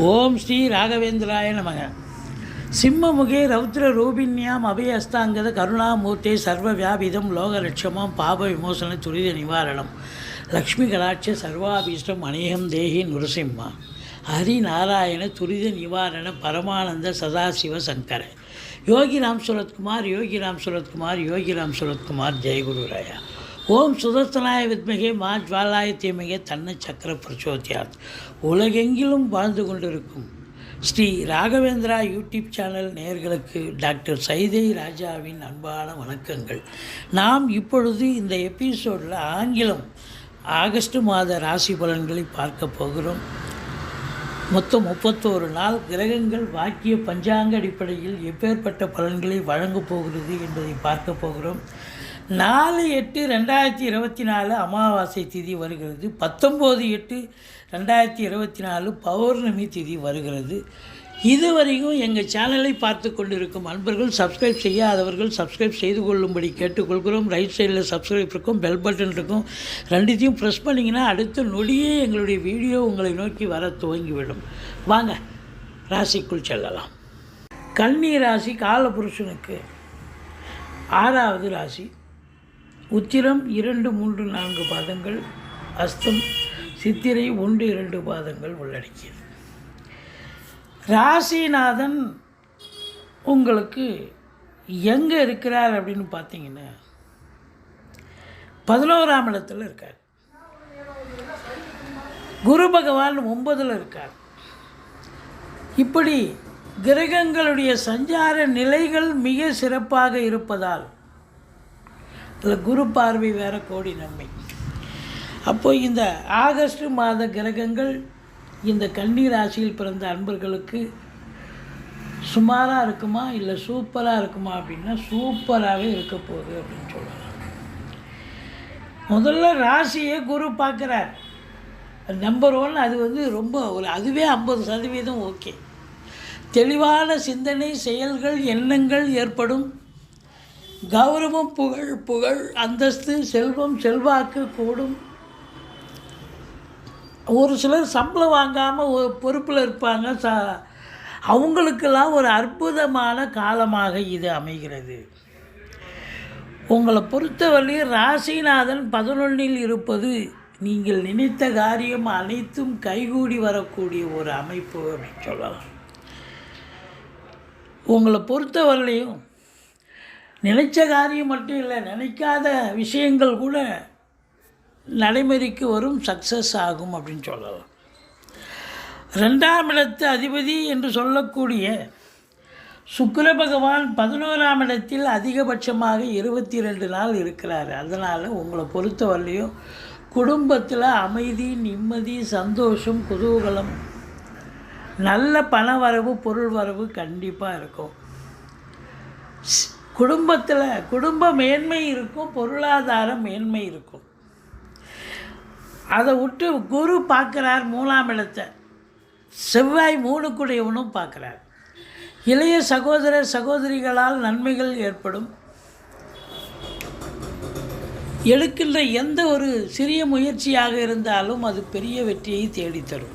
ஓம் ஸ்ரீ ராகவேந்திராய நமக. சிம்மமுகே ரௌத்ர ரூபின்யாம் அபயஸ்தாங்கத கருணாமூர்த்தே சர்வ வியாபிதம் லோகலட்சமம் பாப விமோசன துரித நிவாரணம். லக்ஷ்மி கடாட்ச சர்வாபீஷ்டம் அநேகம் தேகி நுரசிம்மா. ஹரிநாராயண துரித நிவாரண பரமானந்த சதாசிவ சங்கர. யோகிராம் சுரத்குமார் யோகிராம் சுரத்குமார் யோகிராம் சுரத்குமார் ஜெயகுரு ராயா. ஓம் சுதர்சனாய வித்மகே மா ஜுவாலாய தீமகே தன்ன சக்கர பிரச்சோத்தியாத் உலகெங்கிலும் வாழ்ந்து கொண்டிருக்கும் ஸ்ரீ ராகவேந்திரா யூடியூப் சேனல் நேயர்களுக்கு டாக்டர் சைதை ராஜாவின் அன்பான வணக்கங்கள். நாம் இப்பொழுது இந்த எபிசோடில் ஆங்கிலம் ஆகஸ்ட் மாத ராசி பலன்களை பார்க்க போகிறோம். மொத்தம் முப்பத்தோரு நாள் கிரகங்கள் வாக்கிய பஞ்சாங்க அடிப்படையில் எப்பேற்பட்ட பலன்களை வழங்கப் போகிறது என்பதை பார்க்க போகிறோம். நாலு எட்டு ரெண்டாயிரத்தி இருபத்தி நாலு அமாவாசை திதி வருகிறது. பத்தொம்போது எட்டு ரெண்டாயிரத்தி இருபத்தி நாலு பௌர்ணமி திதி வருகிறது. இதுவரைக்கும் எங்கள் சேனலை பார்த்து கொண்டிருக்கும் அன்பர்கள் சப்ஸ்கிரைப் செய்யாதவர்கள் சப்ஸ்கிரைப் செய்து கொள்ளும்படி கேட்டுக்கொள்கிறோம். ரைட் சைடில் சப்ஸ்கிரைப் இருக்கும் பெல் பட்டன் இருக்கும். ரெண்டுத்தையும் ப்ரெஸ் பண்ணிங்கன்னா அடுத்த நொடியே எங்களுடைய வீடியோ உங்களை நோக்கி வர துவங்கிவிடும். வாங்க ராசிக்குள் செல்லலாம். கன்னி ராசி காலபுருஷனுக்கு ஆறாவது ராசி. உத்திரம் இரண்டு மூன்று நான்கு பாதங்கள் அஸ்தம் சித்திரை ஒன்று இரண்டு பாதங்கள் உள்ளடக்கியது. ராசிநாதன் உங்களுக்கு எங்கே இருக்கிறார் அப்படின்னு பார்த்தீங்கன்னா பதினோராம் இடத்துல இருக்கார். குரு பகவான் ஒன்பதில் இருக்கார். இப்படி கிரகங்களுடைய சஞ்சார நிலைகள் மிக சிறப்பாக இருப்பதால் அதில் குரு பார்வை வேற கோடி நன்மை. அப்போது இந்த ஆகஸ்ட் மாத கிரகங்கள் இந்த கன்னி ராசியில் பிறந்த அன்பர்களுக்கு சுமாராக இருக்குமா இல்லை சூப்பராக இருக்குமா அப்படின்னா சூப்பராகவே இருக்க போகுது அப்படின்னு சொல்லலாம் முதல்ல ராசியை குரு பார்க்குறார். நம்பர் ஒன் அது வந்து ரொம்ப ஒரு அதுவே ஐம்பது சதவீதம் ஓகே. தெளிவான சிந்தனை செயல்கள் எண்ணங்கள் ஏற்படும். கௌரவம் புகழ் புகழ் அந்தஸ்து செல்வம் செல்வாக்கு கூடும். ஒரு சிலர் சம்பளம் வாங்காமல் ஒரு பொறுப்பில் இருப்பாங்க. ச அவங்களுக்கெல்லாம் ஒரு அற்புதமான காலமாக இது அமைகிறது. உங்களை பொறுத்தவரையில் ராசிநாதன் பதினொன்றில் இருப்பது நீங்கள் நினைத்த காரியம் அனைத்தும் கைகூடி வரக்கூடிய ஒரு அமைப்பு அப்படின்னு சொல்லலாம். உங்களை பொறுத்தவரையிலையும் நினைச்ச காரியம் மட்டும் இல்லை நினைக்காத விஷயங்கள் கூட நடைமுறைக்கு வரும் சக்ஸஸ் ஆகும் அப்படின்னு சொல்லலாம். ரெண்டாம் இடத்து அதிபதி என்று சொல்லக்கூடிய சுக்கர பகவான் பதினோராம் இடத்தில் அதிகபட்சமாக இருபத்தி ரெண்டு நாள் இருக்கிறார். அதனால் உங்களை பொறுத்தவரையிலையும் குடும்பத்தில் அமைதி நிம்மதி சந்தோஷம் குதூகலம் நல்ல பண வரவு பொருள் வரவு கண்டிப்பாக இருக்கும். குடும்பத்தில் குடும்ப மேன்மை இருக்கும் பொருளாதார மேன்மை இருக்கும். அதை விட்டு குரு பார்க்குறார் மூணாம் இடத்தை. செவ்வாய் மூணுக்குடையவனும் பார்க்குறார். இளைய சகோதர சகோதரிகளால் நன்மைகள் ஏற்படும். எடுக்கின்ற எந்த ஒரு சிறிய முயற்சியாக இருந்தாலும் அது பெரிய வெற்றியை தேடித்தரும்.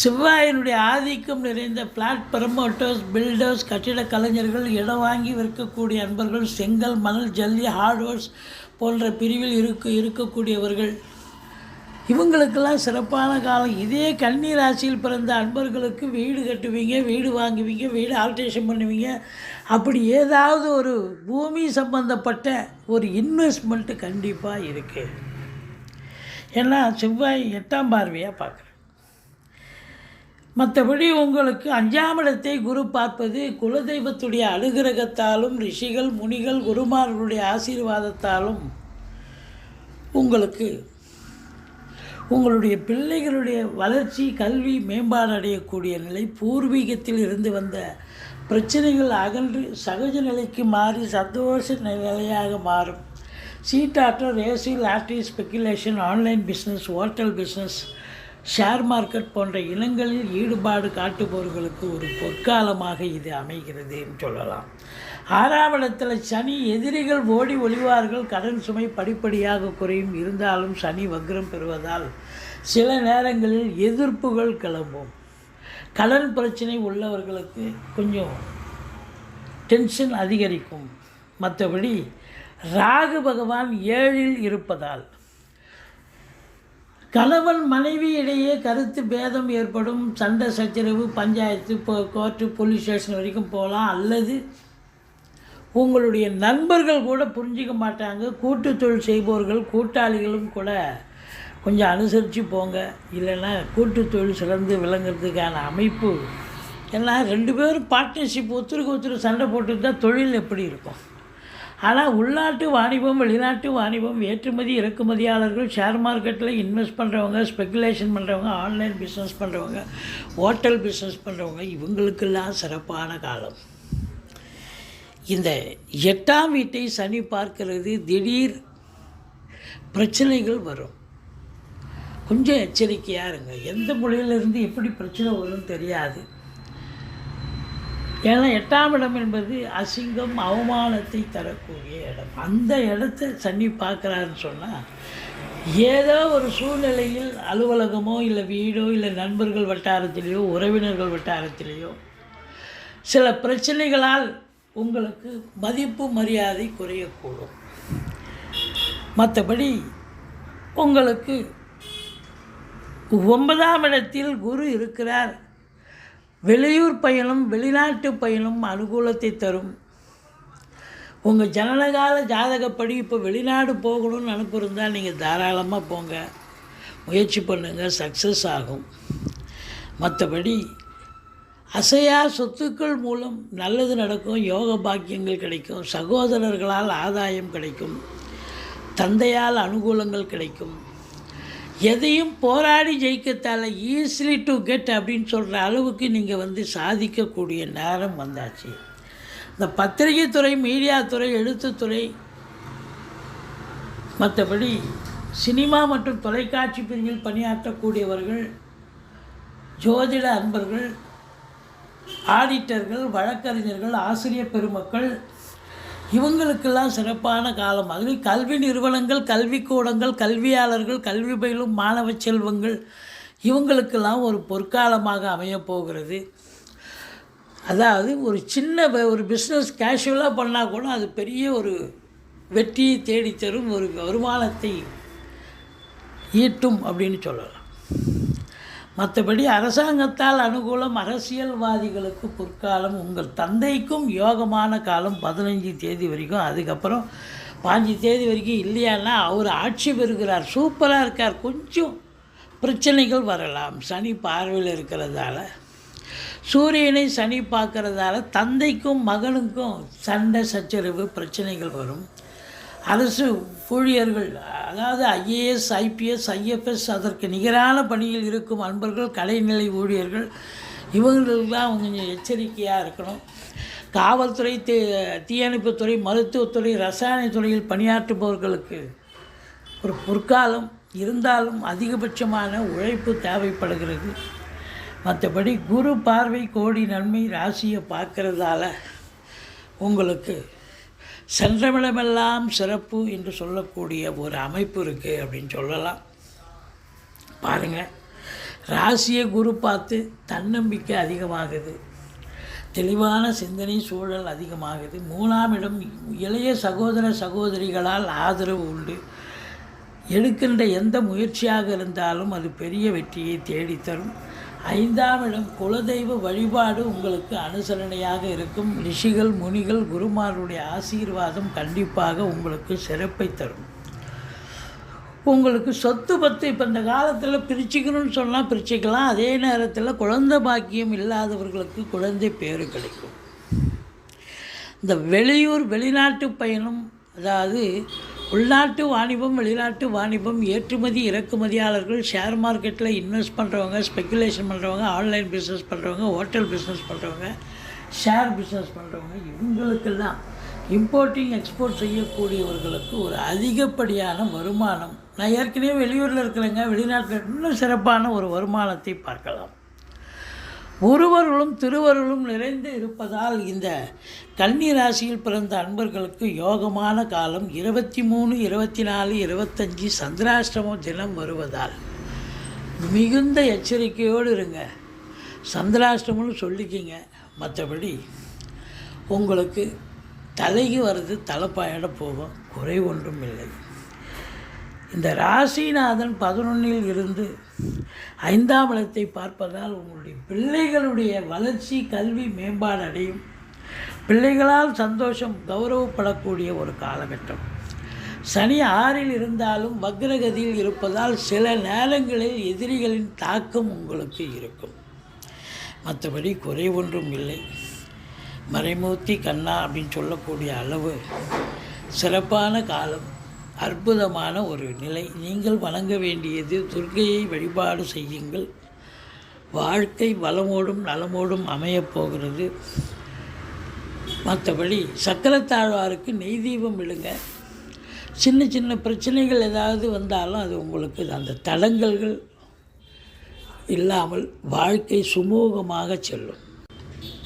செவ்வாயினுடைய ஆதிக்கம் நிறைந்த பிளாட் ப்ரமோட்டர்ஸ் பில்டர்ஸ் கட்டிட கலைஞர்கள் இடம் வாங்கி விற்கக்கூடிய அன்பர்கள் செங்கல் மணல் ஜல்லி ஹார்ட்வேர்ஸ் போன்ற பிரிவில் இருக்க இருக்கக்கூடியவர்கள். இவங்களுக்கெல்லாம் சிறப்பான காலம். இதே கன்னி ராசியில் பிறந்த அன்பர்களுக்கு வீடு கட்டுவீங்க வீடு வாங்குவீங்க வீடு ஆல்ட்ரேஷன் பண்ணுவீங்க. அப்படி ஏதாவது ஒரு பூமி சம்பந்தப்பட்ட ஒரு இன்வெஸ்ட்மெண்ட்டு கண்டிப்பாக இருக்குது ஏன்னா செவ்வாய் எட்டாம் பார்வையாக பார்க்குறேன் மற்றபடி உங்களுக்கு அஞ்சாம் இடத்தை குரு பார்ப்பது குலதெய்வத்துடைய அனுகிரகத்தாலும் ரிஷிகள் முனிகள் குருமார்களுடைய ஆசீர்வாதத்தாலும் உங்களுக்கு உங்களுடைய பிள்ளைகளுடைய வளர்ச்சி கல்வி மேம்பாடு அடையக்கூடிய நிலை பூர்வீகத்தில் இருந்து வந்த பிரச்சனைகள் அகன்று சகஜ நிலைக்கு மாறி சந்தோஷ நிலையாக மாறும். சீட்டாட்டம் ரேசி lottery speculation online business hotel business share market போன்ற இனங்களில் ஈடுபாடு காட்டுபவர்களுக்கு ஒரு பொற்காலமாக இது அமைகிறது என்று சொல்லலாம். ஆறாம் இடத்துல சனி எதிரிகள் ஓடி ஒளிவார்கள். கடன் சுமை படிப்படியாக குறையும். இருந்தாலும் சனி வக்ரம் பெறுவதால் சில நேரங்களில் எதிர்ப்புகள் கிளம்பும். கடன் பிரச்சனை உள்ளவர்களுக்கு கொஞ்சம் டென்ஷன் அதிகரிக்கும். மற்றபடி ராகு பகவான் ஏழில் இருப்பதால் கணவன் மனைவி இடையே கருத்து பேதம் ஏற்படும். சண்டை சச்சரவு பஞ்சாயத்து இப்போ கோர்ட்டு போலீஸ் ஸ்டேஷன் வரைக்கும் போகலாம். அல்லது உங்களுடைய நண்பர்கள் கூட புரிஞ்சிக்க மாட்டாங்க. கூட்டு தொழில் செய்பவர்கள் கூட்டாளிகளும் கூட கொஞ்சம் அனுசரித்து போங்க. இல்லைன்னா கூட்டு தொழில் சிறந்து விளங்குறதுக்கான அமைப்பு. ஏன்னா ரெண்டு பேரும் பார்ட்னர்ஷிப் ஒருத்தருக்கு ஒருத்தர் சண்டை தான் தொழில் எப்படி இருக்கும்? ஆனால் உள்நாட்டு வாணிபம் வெளிநாட்டு வாணிபம் ஏற்றுமதி இறக்குமதியாளர்கள் ஷேர் மார்க்கெட்டில் இன்வெஸ்ட் பண்ணுறவங்க ஸ்பெக்குலேஷன் பண்ணுறவங்க ஆன்லைன் பிஸ்னஸ் பண்ணுறவங்க ஹோட்டல் பிஸ்னஸ் பண்ணுறவங்க இவங்களுக்கெல்லாம் சிறப்பான காலம். இந்த எட்டாம் வீட்டை சனி பார்க்கிறது திடீர் பிரச்சனைகள் வரும். கொஞ்சம் எச்சரிக்கையாக இருங்க. எந்த மொழியிலிருந்து எப்படி பிரச்சனை வரும்னு தெரியாது. ஏன்னா எட்டாம் இடம் என்பது அசிங்கம் அவமானத்தை தரக்கூடிய இடம். அந்த இடத்த சனி பார்க்குறாருன்னு சொன்னால் ஏதோ ஒரு சூழ்நிலையில் அலுவலகமோ இல்லை வீடோ இல்லை நண்பர்கள் வட்டாரத்திலேயோ உறவினர்கள் வட்டாரத்திலேயோ சில பிரச்சனைகளால் உங்களுக்கு மதிப்பு மரியாதை குறையக்கூடும். மற்றபடி உங்களுக்கு ஒன்பதாம் இடத்தில் குரு இருக்கிறார். வெளியூர் பயணம் வெளிநாட்டு பயணம் அனுகூலத்தை தரும். உங்கள் ஜனனகால ஜாதகப்படி இப்போ வெளிநாடு போகணும்னு அனுப்பியிருந்தால் நீங்கள் தாராளமாக போங்க. முயற்சி பண்ணுங்கள் சக்ஸஸ் ஆகும். மற்றபடி அசையா சொத்துக்கள் மூலம் நல்லது நடக்கும் யோக பாக்கியங்கள் கிடைக்கும் சகோதரர்களால் ஆதாயம் கிடைக்கும் தந்தையால் அனுகூலங்கள் கிடைக்கும். எதையும் போராடி ஜெயிக்கத்தால் ஈஸிலி டு கெட் அப்படின்னு சொல்கிற அளவுக்கு நீங்கள் வந்து சாதிக்கக்கூடிய நேரம் வந்தாச்சு. இந்த பத்திரிகை துறை மீடியா துறை எழுத்துத்துறை மற்றபடி சினிமா மற்றும் தொலைக்காட்சி பிரிவில் பணியாற்றக்கூடியவர்கள் ஜோதிட அன்பர்கள் ஆடிட்டர்கள் வழக்கறிஞர்கள் ஆசிரியர் பெருமக்கள் இவங்களுக்கெல்லாம் சிறப்பான காலம். அதுலேயும் கல்வி நிறுவனங்கள் கல்விக்கூடங்கள் கல்வியாளர்கள் கல்வி பயிலும் மாணவ செல்வங்கள் இவங்களுக்கெல்லாம் ஒரு பொற்காலமாக அமையப் போகிறது. அதாவது ஒரு சின்ன ஒரு பிஸ்னஸ் கேஷுவலாக பண்ணால் கூட அது பெரிய ஒரு வெற்றியை தேடித்தரும் ஒரு வருமானத்தை ஈட்டும் அப்படின்னு சொல்லலாம். மற்றபடி அரசாங்கத்தால் அனுகூலம் அரசியல்வாதிகளுக்கு பொற்காலம் உங்கள் தந்தைக்கும் யோகமான காலம் பதினஞ்சு தேதி வரைக்கும். அதுக்கப்புறம் பாஞ்சு தேதி வரைக்கும் இல்லையான்னா அவர் ஆட்சி பெறுகிறார் சூப்பராக இருக்கார். கொஞ்சம் பிரச்சனைகள் வரலாம். சனி பார்வையில் இருக்கிறதால சூரியனை சனி பார்க்கறதால தந்தைக்கும் மகனுக்கும் சண்டை சச்சரவு பிரச்சனைகள் வரும். அரசு ஊழியர்கள் அதாவது ஐஏஎஸ் ஐபிஎஸ் ஐஎஃப்எஸ் அதற்கு நிகரான பணியில் இருக்கும் அன்பர்கள் கலைநிலை ஊழியர்கள் இவங்களுக்கெல்லாம் கொஞ்சம் எச்சரிக்கையாக இருக்கணும். காவல்துறை தே தீயணைப்புத்துறை மருத்துவத்துறை ரசாயனத்துறையில் பணியாற்றுபவர்களுக்கு ஒரு பொற்காலம் இருந்தாலும் அதிகபட்சமான உழைப்பு தேவைப்படுகிறது. மற்றபடி குரு பார்வை கோடி நன்மை ராசியை பார்க்கறதால உங்களுக்கு சென்றமிடமெல்லாம் சிறப்பு என்று சொல்லக்கூடிய ஒரு அமைப்பு இருக்குது அப்படின்னு சொல்லலாம். பாருங்கள் ராசியை குரு பார்த்து தன்னம்பிக்கை அதிகமாகுது. தெளிவான சிந்தனை சூழல் அதிகமாகுது. மூணாம் இடம் இளைய சகோதர சகோதரிகளால் ஆதரவு உண்டு. எடுக்கின்ற எந்த முயற்சியாக இருந்தாலும் அது பெரிய வெற்றியை தேடித்தரும். ஐந்தாம் இடம் குலதெய்வ வழிபாடு உங்களுக்கு அனுசரணையாக இருக்கும். ரிஷிகள் முனிகள் குருமாருடைய ஆசீர்வாதம் கண்டிப்பாக உங்களுக்கு சிறப்பை தரும். உங்களுக்கு சொத்து பத்து இப்போ இந்த காலத்தில் பிரிச்சுக்கணும்னு சொன்னால் பிரிச்சுக்கலாம். அதே நேரத்தில் குழந்தை பாக்கியம் இல்லாதவர்களுக்கு குழந்தை பேர் கிடைக்கும். இந்த வெளியூர் வெளிநாட்டு பயணம் அதாவது உள்நாட்டு வாணிபம் வெளிநாட்டு வாணிபம் ஏற்றுமதி இறக்குமதியாளர்கள் ஷேர் மார்க்கெட்டில் இன்வெஸ்ட் பண்ணுறவங்க ஸ்பெக்குலேஷன் பண்ணுறவங்க ஆன்லைன் பிஸ்னஸ் பண்ணுறவங்க ஹோட்டல் பிஸ்னஸ் பண்ணுறவங்க ஷேர் பிஸ்னஸ் பண்ணுறவங்க இவங்களுக்கெல்லாம் இம்போர்ட்டிங் எக்ஸ்போர்ட் செய்யக்கூடியவர்களுக்கு ஒரு அதிகப்படியான வருமானம். நான் ஏற்கனவே வெளியூரில் இருக்கிறேங்க. வெளிநாட்டில் இன்னும் சிறப்பான ஒரு வருமானத்தை பார்க்கலாம். ஒருவர்களும் திருவருளும் நிறைந்து இருப்பதால் இந்த கன்னி ராசியில் பிறந்த அன்பர்களுக்கு யோகமான காலம் இருபத்தி மூணு இருபத்தி நாலு இருபத்தஞ்சி சந்திராஷ்டமம் தினம் வருவதால். மிகுந்த எச்சரிக்கையோடு இருங்க. சந்திராஷ்டமம்னு சொல்லிக்கிங்க. மற்றபடி உங்களுக்கு தலைக்கு வர்றது தலைப்பாயிட போகும். குறை ஒன்றும் இல்லை. இந்த ராசிநாதன் பதினொன்னில் இருந்து ஐந்தாம் இடத்தை பார்ப்பதால் உங்களுடைய பிள்ளைகளுடைய வளர்ச்சி கல்வி மேம்பாடு அடையும் பிள்ளைகளால் சந்தோஷம் கௌரவப்படக்கூடிய ஒரு காலகட்டம். சனி ஆறில் இருந்தாலும் வக்ரகதியில் இருப்பதால் சில நேரங்களில் எதிரிகளின் தாக்கம் உங்களுக்கு இருக்கும். மற்றபடி குறை ஒன்றும் இல்லை. மறைமூர்த்தி கண்ணா அப்படின்னு சொல்லக்கூடிய அளவு சிறப்பான காலம். அற்புதமான ஒரு நிலை. நீங்கள் வணங்க வேண்டியது துர்கையை வழிபாடு செய்யுங்கள். வாழ்க்கை வளமோடும் நலமோடும் அமையப் போகிறது. மற்றபடி சக்கரத்தாழ்வாருக்கு நெய் தீபம் விழுங்க சின்ன சின்ன பிரச்சனைகள் ஏதாவது வந்தாலும் அது உங்களுக்கு அந்த தடங்கல்கள் இல்லாமல் வாழ்க்கை சுமூகமாக செல்லும்.